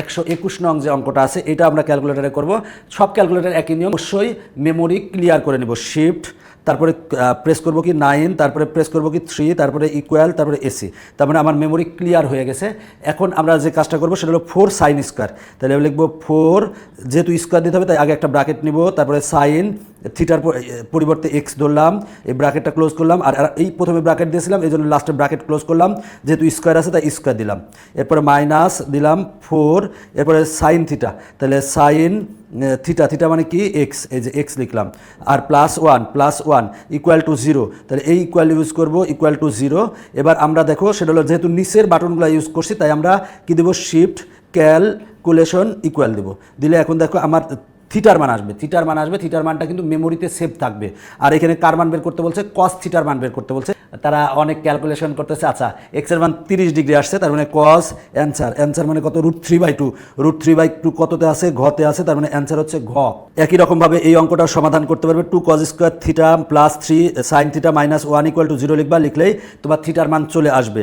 একশো একুশ নং যে অঙ্কটা আছে, এটা আমরা ক্যালকুলেটারে করব। সব ক্যালকুলেটার একই নিয়ম, অবশ্যই মেমোরি ক্লিয়ার করে নেব। শিফট তারপরে প্রেস করব কি নাইন তারপরে প্রেস করব কি থ্রি তারপরে ইকুয়াল তারপরে এসি তার মানে আমার মেমোরি ক্লিয়ার হয়ে গেছে। এখন আমরা যে কাজটা করব সেটা হলো ফোর সাইন স্কোয়ার তাহলে আমি লিখব ফোর যেহেতু স্কোয়ার দিতে হবে, তাই আগে একটা ব্রাকেট নিব, তারপরে সাইন থিটার পরিবর্তে এক্স ধরলাম, এই ব্র্যাকেটটা ক্লোজ করলাম, আর এই প্রথমে ব্রাকেট দিয়েছিলাম, এই জন্য লাস্টে ব্রাকেট ক্লোজ করলাম, যেহেতু স্কোয়ার আছে, তাই স্কোয়ার দিলাম। এরপরে মাইনাস দিলাম ফোর এরপরে সাইন থিটা তাহলে সাইন থিটা থিটা মানে কি? এক্স এই যে এক্স লিখলাম। আর plus one plus one equal to zero তাহলে এই ইকুয়াল ইউজ করব ইকুয়াল টু জিরো এবার আমরা দেখো, সেটা হলো যেহেতু নিচের বাটনগুলো ইউজ করছি, তাই আমরা কী দেবো? শিফট ক্যালকুলেশন ইকুয়াল দেবো। দিলে এখন দেখো আমার থিটার মান আসবে, থিটার মান আসবে, থিটার মানটা কিন্তু মেমোরিতে সেভ থাকবে। আর এখানে কার মান বের করতে বলছে? কস থিটার মান বের করতে বলছে। তারা অনেক ক্যালকুলেশন করতেছে। আচ্ছা এক্সের মান তিরিশ ডিগ্রি আসছে, তার মানে কস অ্যান্সার অ্যান্সার মানে কত? Root three by two root three by two কততে আছে? ঘতে আছে, তার মানে অ্যান্সার হচ্ছে ঘ। একই রকমভাবে এই অঙ্কটার সমাধান করতে পারবে। Two cos square theta plus three sine theta minus one equal to zero লিখবা, লিখলেই তোমার থিটার মান চলে আসবে।